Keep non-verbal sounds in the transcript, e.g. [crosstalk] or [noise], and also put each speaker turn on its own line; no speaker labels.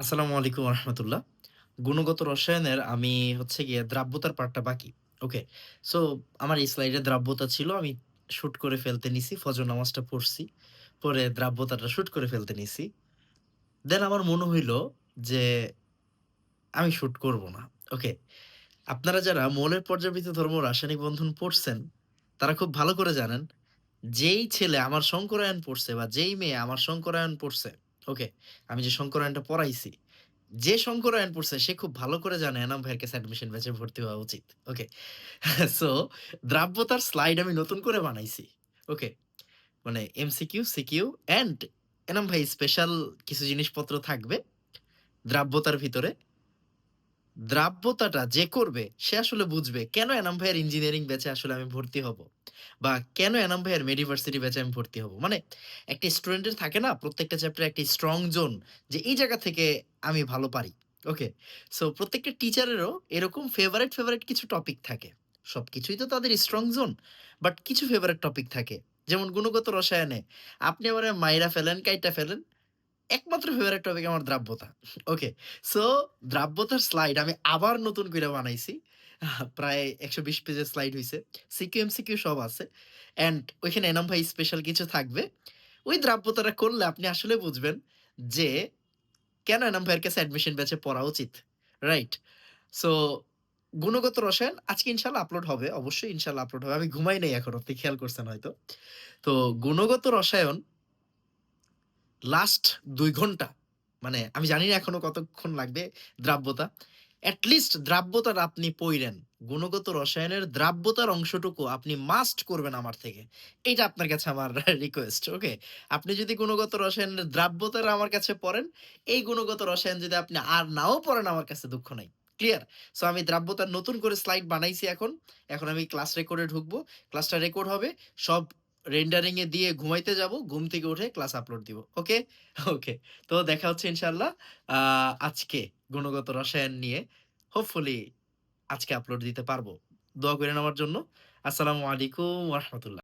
আসসালামু আলাইকুম রহমতুল্লাহ। গুণগত রসায়নের আমি হচ্ছে গিয়ে দ্রাব্যতার পার্টটা বাকি। ওকে। সো আমার এই স্লাইডে দ্রাব্যতা ছিল। আমি শুট করে ফেলতে নিছি। ফজর নামাজটা পড়ছি। পরে দ্রাব্যতাটা শুট করে ফেলতে নিছি। দেন আমার মনে হইল যে আমি শুট করব না। ওকে। আপনারা যারা মৌলের পর্যাবৃত্ত ধর্ম রাসায়নিক বন্ধন পড়ছেন, তারা খুব ভালো করে জানেন, যেই ছেলে আমার শঙ্করায়ন পড়ছে বা যেই মেয়ে আমার শঙ্করায়ন পড়ছে, ওকে, আমি যে শঙ্করায়নটা পড়াইছি, যে শঙ্করায়ন পড়ছে সে খুব ভালো করে জানে এনাম ভাইয়ের কাছে অ্যাডমিশন ব্যাচে ভর্তি হওয়া উচিত। ওকে। [laughs] সো দ্রাব্যতার স্লাইড আমি নতুন করে বানাইছি। ওকে। মানে M MCQ, CQ and Enam ভাই স্পেশাল কিছু জিনিসপত্র থাকবে দ্রাব্যতার ভিতরে। দ্রাব্যতাটা যে করবে সে আসলে বুঝবে কেন এনাম ভাইয়ের ইঞ্জিনিয়ারিং ব্যাচে আসলে আমি ভর্তি হব। বা কেন এনাম ভাইয়ের মেডিভার্সিটি ব্যাচে আমি ভর্তি হব। মানে একটা স্টুডেন্টের থাকে না প্রত্যেকটা চ্যাপ্টারে একটা স্ট্রং জোন যে এই জায়গা থেকে আমি ভালো পারি। ওকে। সো প্রত্যেকটা টিচারেরও এরকম ফেভারাইট, ফেভারাইট কিছু টপিক থাকে। সব কিছুই তো তাদের স্ট্রং জোন। বাট কিছু ফেভারাইট টপিক থাকে। যেমন গুণগত রসায়নে আপনি আমারে মাইরা ফেলেন, কাইটা ফেলেন। একমাত্র ফেভারাইট টপিক আমার দ্রাব্যতা। ওকে। সো দ্রাব্যতার স্লাইড আমি আবার নতুন করে বানাইছি। প্রায় ১২০ পেজের স্লাইড হইছে। সিকিউ, এমসিকিউ সব আছে। অ্যান্ড ওইখানে এনাম ভাই স্পেশাল কিছু থাকবে। ওই দ্রাব্যতাটা করলে আপনি আসলে বুঝবেন যে কেন এনাম ভাইয়ের কাছে অ্যাডমিশন ব্যাচে পড়া উচিত। রাইট? সো গুণগত রসায়ন আজকে ইনশাআল্লাহ আপলোড হবে। অবশ্যই ইনশাল্লাহ আপলোড হবে। আমি ঘুমাই নাই এখন আপনি খেয়াল করছেন হয়তো। তো গুণগত রসায়ন লাস্ট দুই ঘণ্টা মানে আমি জানি না এখনও কতক্ষণ লাগবে দ্রাব্যতা। এট লিস্ট দ্রাব্যতাটা আপনি পইড়েন। গুণগত রসায়নের দ্রাব্যতার অংশটুকু আপনি মাস্ট করবেন আমার থেকে। এইটা আপনার কাছে আমার [laughs] রিকোয়েস্ট। ওকে? আপনি যদি গুণগত রসায়নের দ্রাব্যতার আমার কাছে পড়েন, এই গুণগত রসায়ন যদি আপনি আর নাও পড়েন আমার কাছে দুঃখ নাই। ক্লিয়ার? সো আমি দ্রাব্যতার নতুন করে স্লাইড বানাইছি এখন। এখন আমি ক্লাস রেকর্ডে ঢুকবো। ক্লাসটা রেকর্ড হবে। সব রেন্ডারিং এ দিয়ে ঘুমাইতে যাব, ঘুম থেকে উঠে ক্লাস আপলোড দিব। ওকে? ওকে। [laughs] তো দেখা হচ্ছে ইনশাআল্লাহ আ, আজকে গুণগত রসায়ন নিয়ে। হোপফুলি আজকে আপলোড দিতে পারব। দোয়া করেন আমার জন্য। আসসালামু আলাইকুম রাহমাতুল্লাহ।